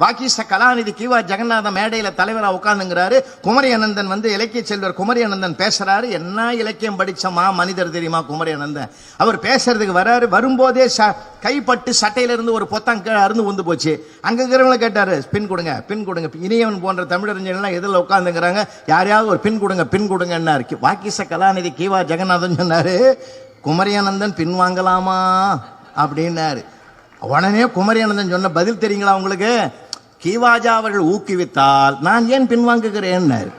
பாக்கிஸ்த கலாநிதி கிவா ஜெகநாத மேடையில் தலைவராக உட்காந்துங்கிறாரு குமரி அனந்தன் வந்து இலக்கிய செல்வர் குமரி அனந்தன் பேசுறாரு. என்ன இலக்கியம் படிச்சமா மனிதர் தெரியுமா குமரி அனந்தன்? அவர் பேசுறதுக்கு வராரு. வரும்போதே ச- கைப்பட்டு சட்டையிலிருந்து ஒரு பொத்தம் அருந்து வந்து போச்சு. அங்கே இருக்கிறவங்களை கேட்டாரு பின் கொடுங்க பின் கொடுங்க. இனியவன் போன்ற தமிழறிஞர்கள்லாம் எதில் உட்காந்துங்கிறாங்க யாரையாவது ஒரு பின் கொடுங்க பின் கொடுங்கன்னாரு. வாக்கிச கலாநிதி கிவா ஜெகநாதன் சொன்னாரு குமரியானந்தன் பின் வாங்கலாமா? அப்படின்னாரு. உடனே குமரியானந்தன் சொன்ன பதில் தெரியுங்களா உங்களுக்கு? கீவாஜா அவர்கள் ஊக்குவித்தால் நான் ஏன் பின்வாங்குகிறேன்னார்.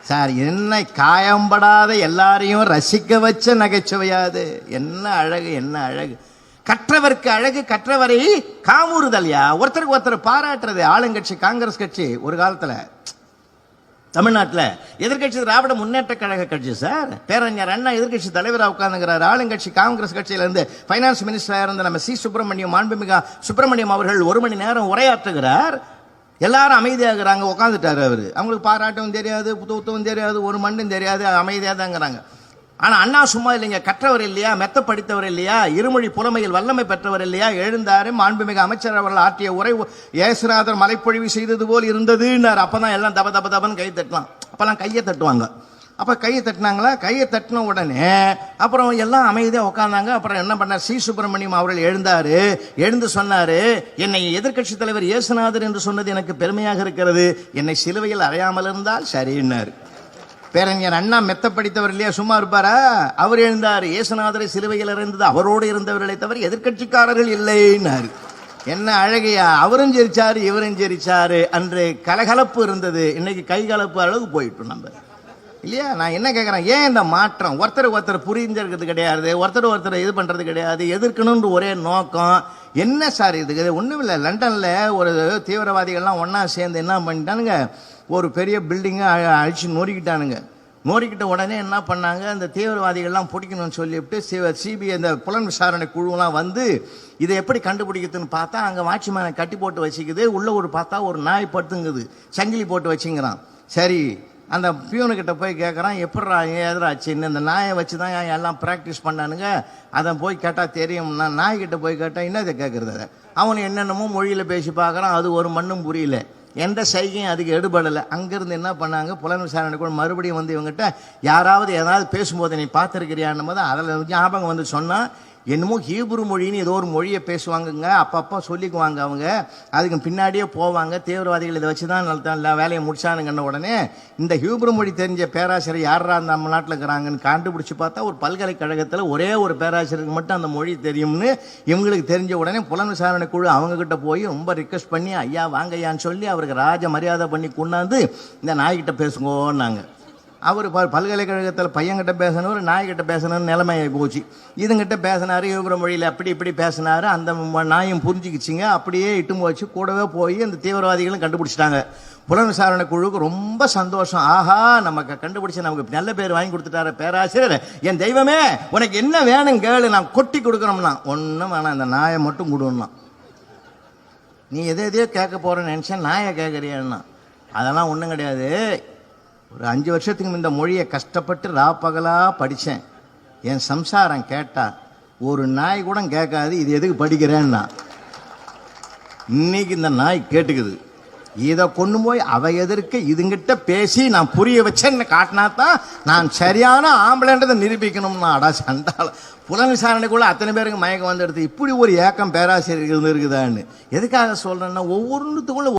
சார் என்னை காயம்படாத எல்லாரையும் ரசிக்க வச்ச நகைச்சுவையாது. என்ன அழகு என்ன அழகு. கற்றவருக்கு அழகு கற்றவரை காமூறுதல்யா ஒருத்தருக்கு ஒருத்தர் பாராட்டுறது ஆளுங்கட்சி காங்கிரஸ் கட்சி ஒரு காலத்தில். தமிழ்நாட்டில் எதிர்க்கட்சி திராவிட முன்னேற்ற கழக கட்சி சார். பேரறிஞர் அண்ணா எதிர்க்கட்சி தலைவராக உட்கார்ந்துங்கிறார் ஆளுங்கட்சி காங்கிரஸ் கட்சியிலிருந்து ஃபைனான்ஸ் மினிஸ்டராக இருந்த நம்ம சி சுப்பிரமணியம் மாண்புமிகா சுப்பிரமணியம் அவர்கள் ஒரு மணி நேரம் உரையாற்றுகிறார். எல்லாரும் அமைதியாகிறாங்க உட்காந்துட்டார் அவர். அவங்களுக்கு பாராட்டவும் தெரியாது புத்தகத்தும் தெரியாது ஒரு மண்ணும் தெரியாது அமைதியாக தாங்கிறாங்க. ஆனால் அண்ணா சும்மா இல்லைங்க கற்றவர் இல்லையா மெத்த படித்தவர் இல்லையா இருமொழி புலமையில் வல்லமை பெற்றவர் இல்லையா எழுந்தாரு மாண்புமிகு அமைச்சர் அவர்கள் ஆற்றிய உரை ஏசுநாதர் மலைப்பொழிவு செய்தது போல் இருந்ததுன்னார். அப்போ தான் எல்லாம் தப தப தபன்னு கை தட்டலாம் அப்போல்லாம் கையை தட்டுவாங்க. அப்போ கையை தட்டினாங்களா? கையை தட்டின உடனே அப்புறம் எல்லாம் அமைதியாக உட்காந்தாங்க அப்புறம் என்ன பண்ணார்? சி. சுப்பிரமணியம் அவர்கள் எழுந்தார். எழுந்து சொன்னார் என்னை எதிர்க்கட்சி தலைவர் இயேசுநாதர் என்று சொன்னது எனக்கு பெருமையாக இருக்கிறது. என்னை சிலுவையில் அறையாமல் இருந்தால் சரின்னாரு. பேரறிஞர் அண்ணா மெத்த படித்தவர் இல்லையா? சும்மா இருப்பாரா? அவர் எழுந்தார். இயேசுநாதரை சிலுவையில் இருந்தது அவரோடு இருந்தவர்களை தவிர எதிர்க்கட்சிக்காரர்கள் இல்லைன்னாரு. என்ன அழகையா? அவரும் ஜெரிச்சாரு இவரும் ஜெரிச்சாரு. அன்று கலகலப்பு இருந்தது. இன்னைக்கு கைகலப்பு அளவுக்கு போயிட்டோம் நம்ம. இல்லையா? நான் என்ன கேட்குறேன் ஏன் இந்த மாற்றம்? ஒருத்தர் ஒருத்தர் புரிஞ்சிருக்கிறது கிடையாது. ஒருத்தர் ஒருத்தர் இது பண்ணுறது கிடையாது. எதிர்க்கணுன்ற ஒரே நோக்கம். என்ன சார் இதுக்கு ஒன்றும் இல்லை லண்டனில் ஒரு தீவிரவாதிகள்லாம் ஒன்றா சேர்ந்து என்ன பண்ணிட்டானுங்க? ஒரு பெரிய பில்டிங்கை அழிச்சு நோறிக்கிட்டானுங்க. நோரிக்கிட்ட உடனே என்ன பண்ணாங்க? அந்த தீவிரவாதிகள்லாம் பிடிக்கணும்னு சொல்லிவிட்டு சிபிஐ இந்த புலன் விசாரணை குழுவெலாம் வந்து இதை எப்படி கண்டுபிடிக்கிறதுன்னு பார்த்தா அங்கே வாட்ச்மேனை கட்டி போட்டு வச்சுக்குது. உள்ளே ஒரு பார்த்தா ஒரு நாய் படுத்துங்குது. சங்கிலி போட்டு வச்சுங்கிறான். சரி அந்த பியூனுக்கிட்ட போய் கேட்குறான் எப்பட்றா எதிராச்சுன்னு இந்த நாயை வச்சு தான் எல்லாம் ப்ராக்டிஸ் பண்ணானுங்க? அதை போய் கேட்டால் தெரியும். நான் நாய்கிட்ட போய் கேட்டால் என்னதை கேட்குறது அதை அவன் என்னென்னமோ மொழியில் பேசி பார்க்குறான். அது ஒரு மண்ணும் புரியல. எந்த சைகையும் அதுக்கு எடுபடலை. அங்கேருந்து என்ன பண்ணாங்க? புலன் விசாரணை கூட மறுபடியும் வந்து இவங்ககிட்ட யாராவது ஏதாவது பேசும்போது நீ பார்த்துருக்கிறியான்னும் போது அதில் ஞாபகம் வந்து சொன்னால் என்னமோ ஹீப்ரு மொழின்னு ஏதோ ஒரு மொழியை பேசுவாங்கங்க அப்பப்போ சொல்லிக்குவாங்க அவங்க. அதுக்கு பின்னாடியே போவாங்க. தீவிரவாதிகள் இதை வச்சு தான் நல்லா நல்ல வேலையை முடிச்சானுங்கன்ன உடனே இந்த ஹீப்ரு மொழி தெரிஞ்ச பேராசிரியர் யாரா நம்ம நாட்டில் இருக்கிறாங்கன்னு கண்டுபிடிச்சி பார்த்தா ஒரு பல்கலைக்கழகத்தில் ஒரே ஒரு பேராசிரியருக்கு மட்டும் அந்த மொழி தெரியும்னு இவங்களுக்கு தெரிஞ்ச உடனே புலன் விசாரணை குழு அவங்கக்கிட்ட போய் ரொம்ப ரிக்வஸ்ட் பண்ணி ஐயா வாங்க ஐயான்னு சொல்லி அவருக்கு ராஜ மரியாதை பண்ணி கொண்டாந்து இந்த நாய்கிட்ட பேசுங்கோன்னாங்க. அவர் ப பல்கலைக்கழகத்தில் பையன்கிட்ட பேசணும் நாய்கிட்ட பேசணும்னு நிலைமையை போச்சு. இதுங்கிட்ட பேசினாரு இவர மொழியில் அப்படி இப்படி பேசினாரு அந்த நாயும் புரிஞ்சுக்கிச்சிங்க. அப்படியே இட்டும் போச்சு. கூடவே போய் அந்த தீவிரவாதிகளும் கண்டுபிடிச்சிட்டாங்க. புலன் விசாரணை குழுவுக்கு ரொம்ப சந்தோஷம். ஆஹா நமக்கு கண்டுபிடிச்ச நமக்கு நல்ல பேர் வாங்கி கொடுத்துட்டாரு பேராசிரியர். என் தெய்வமே உனக்கு என்ன வேணும் கேளு நான் கொட்டி கொடுக்குறோம்னா ஒன்றும் வேணாம் இந்த நாயை மட்டும் கொடுன்னா. நீ எதை எதையோ கேட்க போகிறேன்னு நினச்சேன் நாயை கேட்குறியான்னா. அதெல்லாம் ஒன்றும் கிடையாது. ஒரு அஞ்சு வருஷத்துக்கு இந்த மொழியை கஷ்டப்பட்டு ரா பகலாக படித்தேன் என் சம்சாரம் கேட்டால் ஒரு நாய் கூட கேட்காது இது எதுக்கு படிக்கிறேன்னா? இன்னைக்கு இந்த நாய் கேட்டுக்குது. இதை கொண்டு போய் அவை எதிர்க்க இதுங்கிட்ட பேசி நான் புரிய வச்சேன்னு காட்டினா தான் நான் சரியான ஆம்பளைன்றதை நிரூபிக்கணும்னா. அடா சண்டால புலன் விசாரணைக்குள்ள அத்தனை பேருக்கு மயக்கம் வந்து எடுத்து இப்படி ஒரு ஏக்கம் பேராசிரியர்கள் இருக்குதான்னு எதுக்காக சொல்கிறேன்னா ஒவ்வொன்றுத்துக்குள்ள